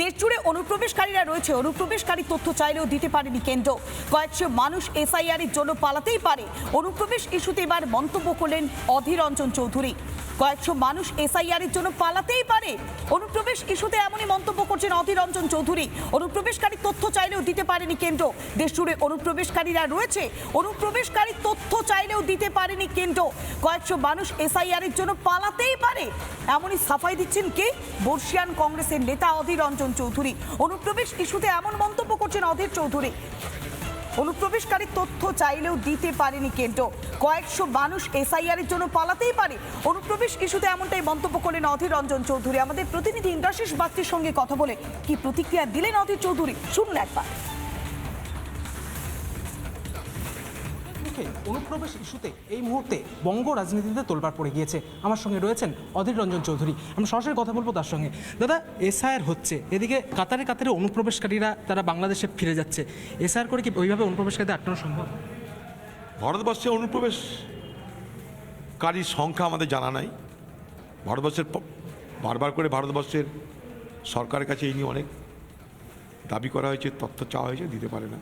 দেশ জুড়ে অনুপ্রবেশকারীরা রয়েছে। অনুপ্রবেশকারী তথ্য চাইলেও দিতে পারেনি কেন্দ্র। কয়েকশো মানুষ এসআইআর এর জন্য পালাতেই পারে। অনুপ্রবেশ ইস্যুতে এবার মন্তব্য করলেন অধীর রঞ্জন চৌধুরী। কয়েকশো মানুষ এসআইআর এর জন্য পালাতেই পারে। অনুপ্রবেশ ইস্যুতে এমনই মন্তব্য করছেন অধীর রঞ্জন চৌধুরী। অনুপ্রবেশকারী তথ্য চাইলেও দিতে পারেনি কেন্দ্র। দেশ জুড়ে অনুপ্রবেশকারীরা রয়েছে। অনুপ্রবেশকারী তথ্য চাইলেও দিতে পারেনি কেন্দ্র। কয়েকশো মানুষ এসআইআর এর জন্য পালাতেই পারে। এমনই সাফাই দিচ্ছেন কে? বর্ষিয়ান কংগ্রেসের নেতা অধীর রঞ্জন চৌধুরী। অনুপ্রবেশ ইস্যুতে এমন মন্তব্য করছেন অধীর চৌধুরী। অনুপ্রবেশকারী তথ্য চাইলেও দিতে পারেনি কেন্দ্র। কয়েকশো মানুষ এসআইআর এর জন্য পালাতেই পারে। অনুপ্রবেশ ইস্যুতে এমনটাই মন্তব্য করলেন অধীর রঞ্জন চৌধুরী। আমাদের প্রতিনিধি ইন্দ্রাশিস বাগচির সঙ্গে কথা বলে কি প্রতিক্রিয়া দিলেন অধীর চৌধুরী? শুনুন একবার। মুখে অনুপ্রবেশ ইস্যুতে এই মুহূর্তে বঙ্গ রাজনীতিতে তোলপাড় পড়ে গিয়েছে। আমার সঙ্গে রয়েছেন অধীর রঞ্জন চৌধুরী। আমরা সরাসরি কথা বলব তার সঙ্গে। দাদা, এসআইআর হচ্ছে। এদিকে কাতারে কাতারে অনুপ্রবেশকারীরা তারা বাংলাদেশে ফিরে যাচ্ছে। এসআইআর করে কি ওইভাবে অনুপ্রবেশকারীদের আটকানো সম্ভব? ভারতবর্ষে অনুপ্রবেশকারীর সংখ্যা আমাদের জানা নাই। ভারতবর্ষের বারবার করে ভারতবর্ষের সরকারের কাছে এই নিয়ে অনেক দাবি করা হয়েছে, তথ্য চাওয়া হয়েছে, দিতে পারে না।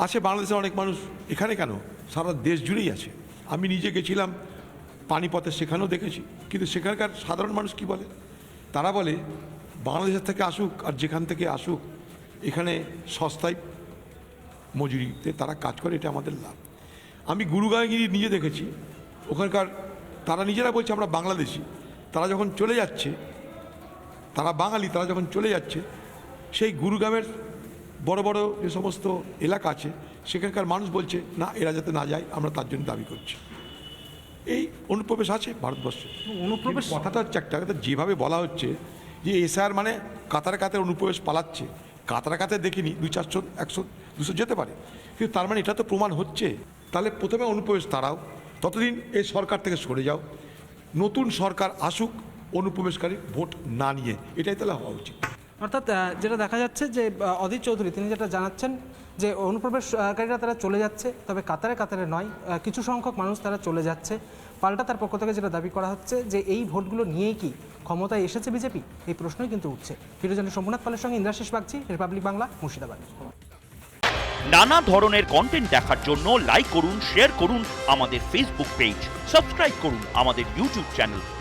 আছে বাংলাদেশের অনেক মানুষ এখানে কেন? সারা দেশ জুড়েই আছে। আমি নিজে গেছিলাম, পানিপথে সেখানেও দেখেছি। কিন্তু সেখানকার সাধারণ মানুষ কি বলে? তারা বলে, বাংলাদেশের থেকে আসুক আর যেখান থেকে আসুক, এখানে সস্তায় মজুরিতে তারা কাজ করে, এটা আমাদের লাভ। আমি গুরুগাঁওগিরি নিজে দেখেছি। ওখানকার তারা নিজেরা বলছে, আমরা বাংলাদেশি। তারা যখন চলে যাচ্ছে, তারা বাঙালি, তারা যখন চলে যাচ্ছে, সেই গুরুগ্রামের বড় বড় যে সমস্ত এলাকা আছে সেখানকার মানুষ বলছে না এরা যাতে না যায় আমরা তার জন্য দাবি করছি। এই অনুপ্রবেশ আছে ভারতবর্ষে। অনুপ্রবেশ কথাটা হচ্ছে একটা কথা যেভাবে বলা হচ্ছে যে এসআর মানে কাতারে কাতারে অনুপ্রবেশ পালাচ্ছে। কাতারে কাতারে দেখিনি দু চারশো একশো দুশো যেতে পারে। কিন্তু তার মানে এটা তো প্রমাণ হচ্ছে। তাহলে প্রথমে অনুপ্রবেশ তারাও ততদিন এই সরকার থেকে সরে যাও। নতুন সরকার আসুক অনুপ্রবেশকারী ভোট না নিয়ে। এটাই তাহলে হওয়া উচিত। অর্থাৎ যেটা দেখা যাচ্ছে যে অধীর চৌধুরী, তিনি যেটা জানাচ্ছেন যে, অনুপ্রবেশকারীরা তারা চলে যাচ্ছে, তবে কাতারে কাতারে নয় কিছু সংখ্যক মানুষ তারা চলে যাচ্ছে। পাল্টা তার পক্ষ থেকে যেটা দাবি করা হচ্ছে যে, এই ভোটগুলো নিয়েই কি ক্ষমতায় এসেছে বিজেপি? এই প্রশ্নই কিন্তু উঠছে। ফিরোজনী সোমনাথ পালের সঙ্গে ইন্দ্রাশিস বাগচি, রিপাবলিক বাংলা, মুর্শিদাবাদ। নানা ধরনের কন্টেন্ট দেখার জন্য লাইক করুন শেয়ার করুন আমাদের ফেসবুক পেজ সাবস্ক্রাইব করুন আমাদের ইউটিউব চ্যানেল